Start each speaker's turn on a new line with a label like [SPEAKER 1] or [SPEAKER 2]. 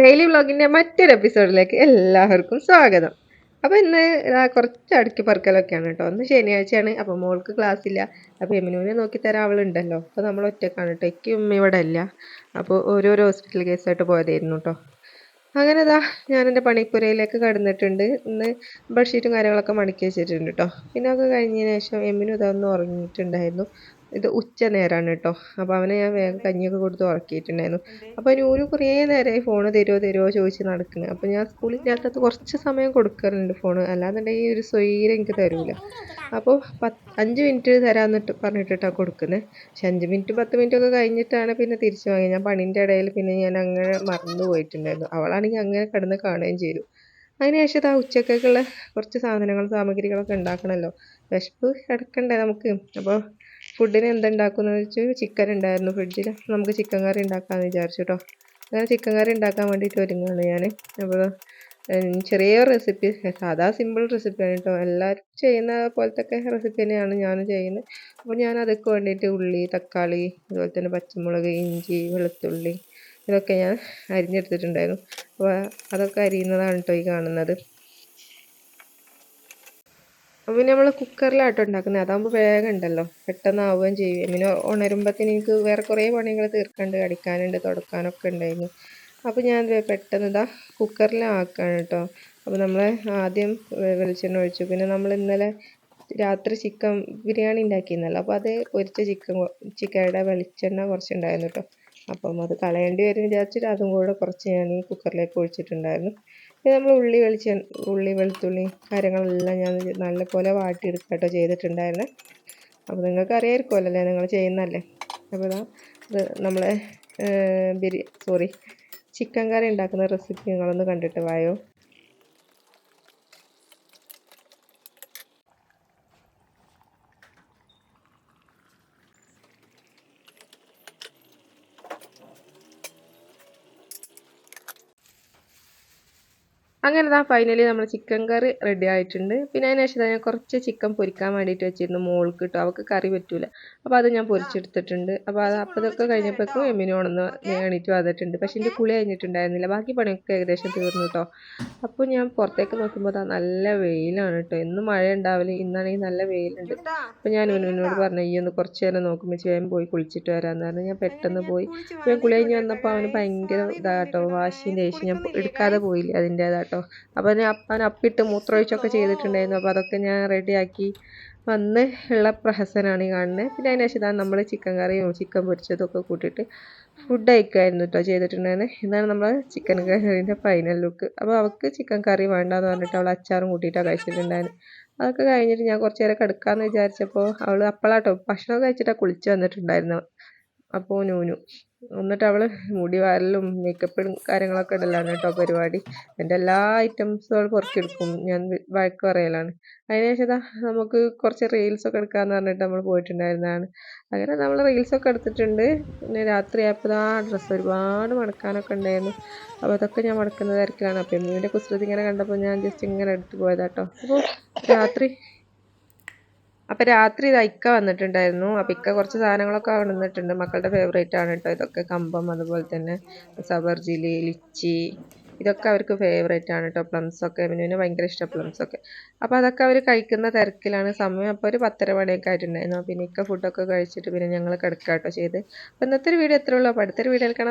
[SPEAKER 1] Daily വ്ളോഗിന്റെ മറ്റൊരു എപ്പിസോഡിലേക്ക് എല്ലാവർക്കും സ്വാഗതം. അപ്പോൾ ഇന്ന് കുറച്ച് അടുക്കി പറക്കലൊക്കെയാണ് കേട്ടോ. ഒന്ന് ശനിയാഴ്ചയാണ് അപ്പോൾ മോൾക്ക് ക്ലാസ് ഇല്ല. അപ്പോൾ എമിനുവിനെ നോക്കിത്തരാൻ അവളുണ്ടല്ലോ. അപ്പോൾ നമ്മൾ ഒറ്റക്കാണ് കേട്ടോ. എനിക്ക് ഉമ്മ ഇവിടെ ഇല്ല. അപ്പോൾ ഓരോരോ ഹോസ്പിറ്റൽ കേസായിട്ട് പോയതായിരുന്നു കേട്ടോ. അങ്ങനെ ഇതാ ഞാൻ എന്റെ പണിപ്പുരയിലേക്ക് കടന്നിട്ടുണ്ട്. ഇന്ന് ബെഡ്ഷീറ്റും കാര്യങ്ങളൊക്കെ മടക്കി വെച്ചിട്ടുണ്ട് കേട്ടോ. പിന്നെ ഒക്കെ കഴിഞ്ഞതിന് ശേഷം എമ്മിനും ഇതൊന്ന് ഉറങ്ങിയിട്ടുണ്ടായിരുന്നു. ഇത് ഉച്ച നേരമാണ് കേട്ടോ അപ്പോൾ അവനെ ഞാൻ വേഗം കഞ്ഞിയൊക്കെ കൊടുത്ത് ഉറക്കിയിട്ടുണ്ടായിരുന്നു. അപ്പോൾ നൂന് കുറേ നേരമായി ഫോൺ തരുമോ തരുമോ ചോദിച്ച് നടക്കുന്നത് അപ്പോൾ ഞാൻ സ്കൂളിന്റെ ഇല്ലാത്തത് കുറച്ച് സമയം കൊടുക്കാറുണ്ട് ഫോണ് അല്ലാന്നുണ്ടെങ്കിൽ ഒരു സ്വൈരം എനിക്ക് തരൂല. അപ്പോൾ പത്ത് അഞ്ച് മിനിറ്റ് തരാമെന്നിട്ട് പറഞ്ഞിട്ടിട്ടാണ് കൊടുക്കുന്നത് പക്ഷെ അഞ്ച് മിനിറ്റ് പത്ത് മിനിറ്റ് ഒക്കെ കഴിഞ്ഞിട്ടാണ് പിന്നെ തിരിച്ചു വാങ്ങിയത് ഞാൻ പണിന്റെ ഇടയിൽ പിന്നെ ഞാൻ അങ്ങനെ മറന്നു പോയിട്ടുണ്ടായിരുന്നു. അവളാണെങ്കിൽ അങ്ങനെ കിടന്ന് കാണുകയും ചെയ്തു. അതിനുശേഷം ആ ഉച്ചക്കൊക്കെയുള്ള കുറച്ച് സാധനങ്ങൾ സാമഗ്രികളൊക്കെ ഉണ്ടാക്കണമല്ലോ വിശപ്പ് കിടക്കണ്ടേ നമുക്ക്? അപ്പോൾ ഫുഡിന് എന്തുണ്ടാക്കുമെന്ന് വെച്ചാൽ ചിക്കൻ ഉണ്ടായിരുന്നു ഫ്രിഡ്ജിൽ നമുക്ക് ചിക്കൻ കറി ഉണ്ടാക്കാമെന്ന് വിചാരിച്ചു കേട്ടോ അങ്ങനെ ചിക്കൻ കറി ഉണ്ടാക്കാൻ വേണ്ടിയിട്ട് ഒരുങ്ങുകയാണ് ഞാൻ അപ്പോൾ ചെറിയ റെസിപ്പി സാധാ സിമ്പിൾ റെസിപ്പിയാണ് കേട്ടോ എല്ലാവരും ചെയ്യുന്ന പോലത്തെ റെസിപ്പി തന്നെയാണ് ഞാൻ ചെയ്യുന്നത്. അപ്പോൾ ഞാൻ അതൊക്കെ വേണ്ടിയിട്ട് ഉള്ളി തക്കാളി അതുപോലെ തന്നെ പച്ചമുളക് ഇഞ്ചി വെളുത്തുള്ളി ഇതൊക്കെ ഞാൻ അരിഞ്ഞെടുത്തിട്ടുണ്ടായിരുന്നു. അപ്പോൾ അതൊക്കെ അരിയുന്നതാണ് കേട്ടോ ഈ കാണുന്നത്. അപ്പോൾ പിന്നെ നമ്മൾ കുക്കറിലാട്ടോ ഉണ്ടാക്കുന്നത് അതാകുമ്പോൾ വേഗം ഉണ്ടല്ലോ പെട്ടെന്ന് ആവുകയും ചെയ്യും. പിന്നെ ഉണരുമ്പത്തേന് എനിക്ക് വേറെ കുറേ പണികൾ തീർക്കാണ്ട് അടിക്കാനുണ്ട് തുടക്കാനൊക്കെ ഉണ്ടായിരുന്നു അപ്പോൾ ഞാൻ പെട്ടെന്ന് ഇതാ കുക്കറിലാക്കാണ് കേട്ടോ അപ്പോൾ നമ്മൾ ആദ്യം വെളിച്ചെണ്ണ ഒഴിച്ചു. പിന്നെ നമ്മൾ ഇന്നലെ രാത്രി ചിക്കൻ ബിരിയാണി ഉണ്ടാക്കിയിരുന്നല്ലോ അപ്പോൾ അത് പൊരിച്ച ചിക്കൻ ചിക്കയുടെ വെളിച്ചെണ്ണ കുറച്ചുണ്ടായിരുന്നു കേട്ടോ അപ്പം അത് കളയേണ്ടി വരും വിചാരിച്ചിട്ട് അതും കൂടെ കുറച്ച് ഞാൻ ഈ കുക്കറിലേക്ക് ഒഴിച്ചിട്ടുണ്ടായിരുന്നു. പിന്നെ നമ്മൾ ഉള്ളി വെളിച്ച ഉള്ളി വെളുത്തുള്ളി കാര്യങ്ങളെല്ലാം ഞാൻ നല്ലപോലെ വാട്ടിയെടുക്കുക കേട്ടോ ചെയ്തിട്ടുണ്ടായിരുന്നെ. അപ്പോൾ നിങ്ങൾക്ക് അറിയാമായിരിക്കുമല്ലോ അല്ലേ നിങ്ങൾ ചെയ്യുന്നതല്ലേ? അപ്പോൾ ഇതാ ഇത് നമ്മളെ ബിരി സോറി ചിക്കൻ കറി ഉണ്ടാക്കുന്ന റെസിപ്പി നിങ്ങളൊന്ന് കണ്ടിട്ട് വായോ? അങ്ങനെ ദാ ഫൈനലി നമ്മൾ ചിക്കൻ കറി റെഡി ആയിട്ടുണ്ട്. പിന്നെ അതിന് ശേഷം ഞാൻ കുറച്ച് ചിക്കൻ പൊരിക്കാൻ വേണ്ടിയിട്ട് വെച്ചിരുന്നു മോൾക്ക് കിട്ടും അവൾക്ക് കറി പറ്റൂല. അപ്പോൾ അത് ഞാൻ പൊരിച്ചെടുത്തിട്ടുണ്ട്. അപ്പോൾ അത് അപ്പോൾ ഇതൊക്കെ കഴിഞ്ഞപ്പോഴേക്കും എമ്മിനോണെന്ന് എണീറ്റ് വന്നിട്ടുണ്ട്. പക്ഷേ എന്റെ കുളി കഴിഞ്ഞിട്ടുണ്ടായിരുന്നില്ല. ബാക്കി പണിയൊക്കെ ഏകദേശം തീർന്നു കേട്ടോ അപ്പോൾ ഞാൻ പുറത്തേക്ക് നോക്കുമ്പോൾ നല്ല വെയിലാണ് കേട്ടോ എന്നും മഴ ഉണ്ടാവില്ല ഇന്നാണെങ്കിൽ നല്ല വെയിലുണ്ട്. അപ്പോൾ ഞാൻ ഉനുവിനോട് പറഞ്ഞു ഈ ഒന്ന് കുറച്ച് നേരം നോക്കുമ്പോൾ ഞാൻ പോയി കുളിച്ചിട്ട് വരാമെന്ന് പറഞ്ഞു. ഞാൻ പെട്ടെന്ന് പോയി. ഞാൻ കുളി കഴിഞ്ഞ് വന്നപ്പോൾ അവന് ഭയങ്കര ഇതാട്ടോ വാശിന്റെ ദേഷ്യം. ഞാൻ എടുക്കാതെ പോയില്ല അതിന്റേതാട്ടോ കേട്ടോ. അപ്പോൾ ഞാൻ അവൻ അപ്പിട്ട് മൂത്രമൊഴിച്ചൊക്കെ ചെയ്തിട്ടുണ്ടായിരുന്നു. അപ്പോൾ അതൊക്കെ ഞാൻ റെഡിയാക്കി വന്ന് ഉള്ള പ്രഹസനാണ് ഈ കാണുന്നത് പിന്നെ അതിന് ശേഷം നമ്മൾ ചിക്കൻ കറിയും ചിക്കൻ പൊരിച്ചതൊക്കെ കൂട്ടിയിട്ട് ഫുഡ് അയക്കുമായിരുന്നു കേട്ടോ ചെയ്തിട്ടുണ്ടായിരുന്നത് ഇതാണ് നമ്മൾ ചിക്കൻ കറീന്റെ ഫൈനൽ ലുക്ക് അപ്പോൾ അവൾക്ക് ചിക്കൻ കറി വേണ്ടാന്ന് പറഞ്ഞിട്ട് അവൾ അച്ചാറും കൂട്ടിയിട്ടാണ് കഴിച്ചിട്ടുണ്ടായിരുന്നു. അതൊക്കെ കഴിഞ്ഞിട്ട് ഞാൻ കുറച്ച് നേരം കിടക്കാമെന്ന് വിചാരിച്ചപ്പോൾ അവൾ അപ്പോഴാട്ടോ ഭക്ഷണം കഴിച്ചിട്ടാണ് കുളിച്ച് വന്നിട്ടുണ്ടായിരുന്നു. അപ്പോൾ നൂനു. എന്നിട്ട് അവൾ മുടി വാരലും മേക്കപ്പും കാര്യങ്ങളൊക്കെ ഇടലാണ് കേട്ടോ പരിപാടി. എന്റെ എല്ലാ ഐറ്റംസും അവൾ പുറത്തെടുക്കും. ഞാൻ വഴക്ക് പറയലാണ്. അതിനുശേഷം നമുക്ക് കുറച്ച് റീൽസൊക്കെ എടുക്കാമെന്ന് പറഞ്ഞിട്ട് നമ്മൾ പോയിട്ടുണ്ടായിരുന്നതാണ്. അങ്ങനെ നമ്മൾ റീൽസൊക്കെ എടുത്തിട്ടുണ്ട്. പിന്നെ രാത്രി ആയപ്പോൾ ആ ഡ്രസ്സ് ഒരുപാട് മടക്കാനൊക്കെ ഉണ്ടായിരുന്നു. അപ്പോൾ അതൊക്കെ ഞാൻ മടക്കുന്ന തിരക്കിലാണ് അപ്പോൾ എമ്മിന്റെ കുസൃതി ഇങ്ങനെ കണ്ടപ്പോൾ ഞാൻ ജസ്റ്റ് ഇങ്ങനെ എടുത്ത് പോയതാട്ടോ അപ്പോൾ രാത്രി അപ്പോൾ രാത്രി ഇത് ഇക്ക വന്നിട്ടുണ്ടായിരുന്നു. അപ്പോൾ ഇക്ക കുറച്ച് സാധനങ്ങളൊക്കെ വന്നിട്ടുണ്ട് മക്കളുടെ ഫേവറേറ്റ് ആണ് കേട്ടോ ഇതൊക്കെ കമ്പം അതുപോലെ തന്നെ. സബർജിലി ലിച്ചി ഇതൊക്കെ അവർക്ക് ഫേവറേറ്റ് ആണ് കേട്ടോ പ്ലംസ് ഒക്കെ. മിനുവിന് ഭയങ്കര ഇഷ്ടം പ്ലംസ് ഒക്കെ. അപ്പോൾ അതൊക്കെ അവർ കഴിക്കുന്ന തിരക്കിലാണ്. സമയം അപ്പോൾ ഒരു പത്തര മണിയൊക്കെ ആയിട്ടുണ്ടായിരുന്നു. പിന്നെ ഇക്ക ഫുഡൊക്കെ കഴിച്ചിട്ട് പിന്നെ ഞങ്ങൾ കിടക്കാം കേട്ടോ ചെയ്ത്. അപ്പോൾ ഇന്നത്തെ ഒരു വീഡിയോ എത്ര ഉള്ളൂ. അപ്പോൾ അടുത്തൊരു വീഡിയോയിൽ കാണാം.